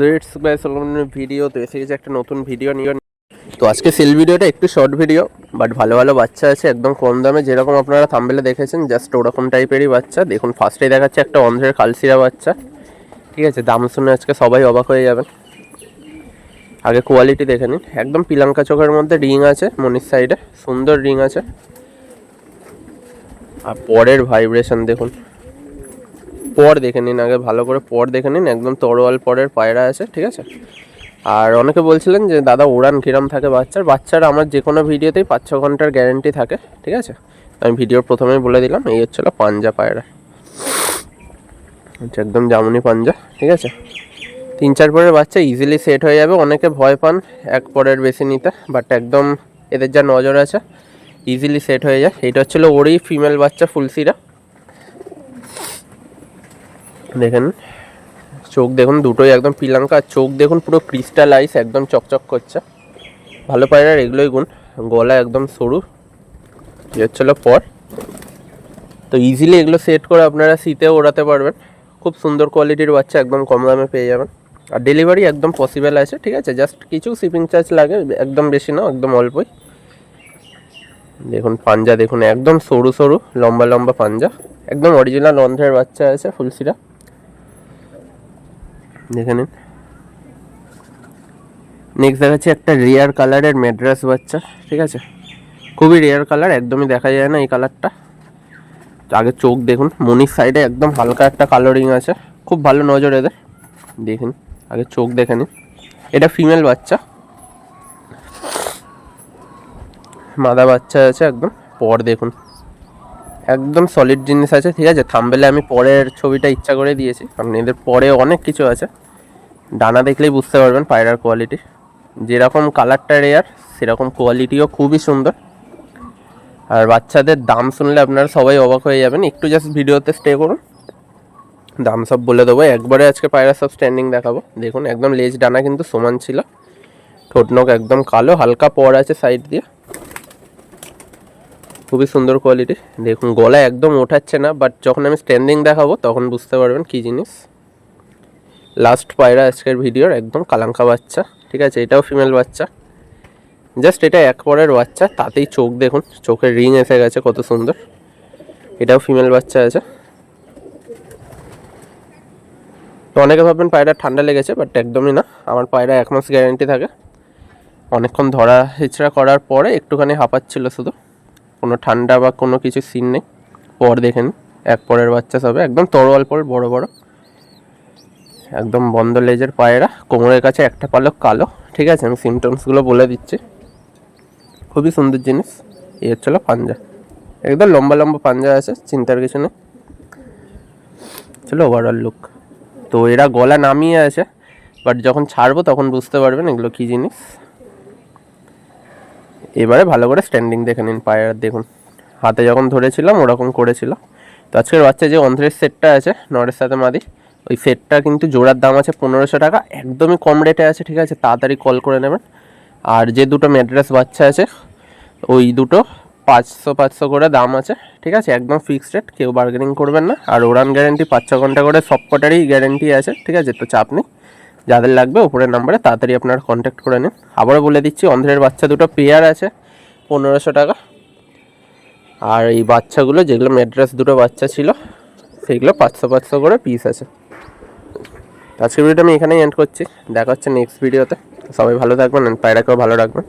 Sweets by সলমনের video তো এসে গেছে একটা নতুন ভিডিও নিয়ে তো আজকে সেল ভিডিওটা একটু শর্ট ভিডিও বাট ভালো ভালো বাচ্চা আছে, একদম কম দামে। যেরকম আপনারা থাম্বেলে দেখেছেন জাস্ট ওরকম টাইপেরই বাচ্চা। দেখুন ফার্স্টেই দেখাচ্ছে একটা অন্ধ্রের কালসিরা বাচ্চা। ঠিক আছে, দাম শুনে আজকে সবাই অবাক হয়ে যাবেন। আগে কোয়ালিটি দেখে নিন। একদম পিলাঙ্কা চোখের মধ্যে রিং আছে, মনির সাইডে সুন্দর রিং আছে। আর পরের ভাইব্রেশন দেখুন। পর দেখে নিন, আগে ভালো করে পর দেখে নিন, একদম তরোয়াল পরের পায়রা আছে, ঠিক আছে? আর অনেকে বলছিলেন যে, দাদা, উড়ান কিরম থাকে বাচ্চার? বাচ্চার আমার যে কোনো ভিডিওতেই পাঁচ ছ ঘণ্টার গ্যারেন্টি থাকে, ঠিক আছে? আমি ভিডিওর প্রথমেই বলে দিলাম, এই হচ্ছিল পাঞ্জা পায়রা। হচ্ছে একদম জামুনি পাঞ্জা, ঠিক আছে? তিন চার পরের বাচ্চা ইজিলি সেট হয়ে যাবে, অনেকে ভয় পান এক পরের বেশি নিতে বাট একদম এদের যা নজর আছে ইজিলি সেট হয়ে যায়। এটা হচ্ছিল ওরই ফিমেল বাচ্চা ফুলসিরা। দেখেন, চোখ দেখুন, দুটোই একদম পিলাঙ্কা চোখ দেখুন পুরো ক্রিস্টাল আইস একদম চকচক করছে। ভালো পায় পায়রার এগুলোই গুণ, গলা একদম সরু। হচ্ছিল পর। তো ইজিলি এগুলো সেট করে আপনারা শীতে ওড়াতে পারবেন। খুব সুন্দর কোয়ালিটির বাচ্চা, একদম কম দামে পেয়ে যাবেন। আর ডেলিভারি একদম পসিবল আছে, ঠিক আছে? জাস্ট কিছু শিপিং চার্জ লাগে, একদম বেশি না, একদম অল্পই। দেখুন, পাঞ্জা দেখুন, একদম সরু সরু, লম্বা লম্বা পাঞ্জা। একদম অরিজিনাল অন্ধ্রের বাচ্চা আছে ফুলসিরা দেখে নিন। নেক্সট দেখাচ্ছি একটা রেয়ার কালারের মেড্রাস বাচ্চা, ঠিক আছে? খুবই রেয়ার কালার একদমই দেখা যায় না এই কালারটা আগে চোখ দেখুন, মনির সাইডে একদম হালকা একটা কালারিং আছে, খুব ভালো নজর এদের। দেখুন আগে চোখ দেখে নিন। এটা ফিমেল বাচ্চা। মাদা বাচ্চা আছে একদম, পর দেখুন। একদম সলিড জিনিস আছে, ঠিক আছে? থাম্বেলে আমি পরের ছবিটা ইচ্ছা করে দিয়েছি, কারণ এদের পরে অনেক কিছু আছে। ডানা দেখলেই বুঝতে পারবেন পায়রার কোয়ালিটি যেরকম কালারটা রেয়ার সেরকম কোয়ালিটিও খুবই সুন্দর। আর বাচ্চাদের দাম শুনলে আপনারা সবাই অবাক হয়ে যাবেন। একটু জাস্ট ভিডিওতে স্টে করুন। দাম সব বলে দেবো। একবারে আজকে পায়রা সব স্ট্যান্ডিং দেখাবো। দেখুন, একদম লেজ ডানা কিন্তু সমান ছিল। ঠোঁটনক একদম কালো, হালকা পর আছে সাইড দিয়ে। খুবই সুন্দর কোয়ালিটি দেখুন, গলা একদম ওঠাচ্ছে না বাট যখন আমি স্ট্যান্ডিং দেখাবো, তখন বুঝতে পারবেন কী জিনিস। লাস্ট পায়রা আজকের ভিডিওর একদম কালাঙ্কা বাচ্চা, ঠিক আছে? এটাও ফিমেল বাচ্চা। জাস্ট এটা এক পরের বাচ্চা, তাতেই চোখ দেখুন, চোখের রিং এসে গেছে কত সুন্দর। এটাও ফিমেল বাচ্চা আছে। তো অনেকে ভাববেন পায়রা ঠান্ডা লেগেছে বাট একদমই না। আমার পায়রা এক মাস গ্যারেন্টি থাকে। অনেকক্ষণ ধরা হিচড়া করার পরে একটুখানি হাঁপাচ্ছিল শুধু। কোনো ঠান্ডা বা কোনো কিছু সিন নেই। পর দেখেন, এক পরের বাচ্চা সবে, একদম তরোয়াল পর, বড় বড়। একদম বন্ধ লেজের পায়রা, কোমরের কাছে একটা পালক কালো, ঠিক আছে? আমি সিমটমসগুলো বলে দিচ্ছি। খুবই সুন্দর জিনিস। এই হচ্ছিল পাঞ্জা। একদম লম্বা লম্বা পাঞ্জা আছে, চিন্তার কিছু নেই। চলো ওভারঅল লুক তো এরা গলা নামিয়ে আছে বাট যখন ছাড়বো তখন বুঝতে পারবেন এগুলো কী জিনিস। এবারে ভালো করে স্ট্যান্ডিং দেখে নিন পায়ের দেখুন। হাতে যখন ধরেছিলাম, ওরকম করেছিল। তো আজকের বাচ্চা যে অন্ধ্রের সেটটা আছে নরের সাথে মাদি, ওই সেটটা কিন্তু জোড়ার দাম আছে পনেরোশো টাকা, একদমই কম রেটে আছে, ঠিক আছে? তাড়াতাড়ি কল করে নেবেন। আর যে দুটো ম্যাড্রেস বাচ্চা আছে, ওই দুটো পাঁচশো পাঁচশো করে দাম আছে, ঠিক আছে? একদম ফিক্সড রেট কেউ বার্গেনিং করবেন না। আর ওরান গ্যারেন্টি পাঁচ ছ ঘণ্টা করে সব কটারই গ্যারেন্টি আছে, ঠিক আছে? তো চাপ নেই। যাদের লাগবে উপরের নাম্বারে তাড়াতাড়ি আপনারা কন্ট্যাক্ট করে নিন। আবারও বলে দিচ্ছি, অন্ধ্রের বাচ্চা দুটো পেয়ার আছে, পনেরোশো টাকা। আর এই বাচ্চাগুলো, যেগুলো ম্যাড্রাস দুটো বাচ্চা ছিল, সেগুলো পাঁচশো পাঁচশো করে পিস আছে। আজকের ভিডিওটা আমি এখানেই এন্ড করছি। দেখা হচ্ছে নেক্সট ভিডিওতে সবাই ভালো থাকবেন পায়রাকেও ভালো রাখবেন।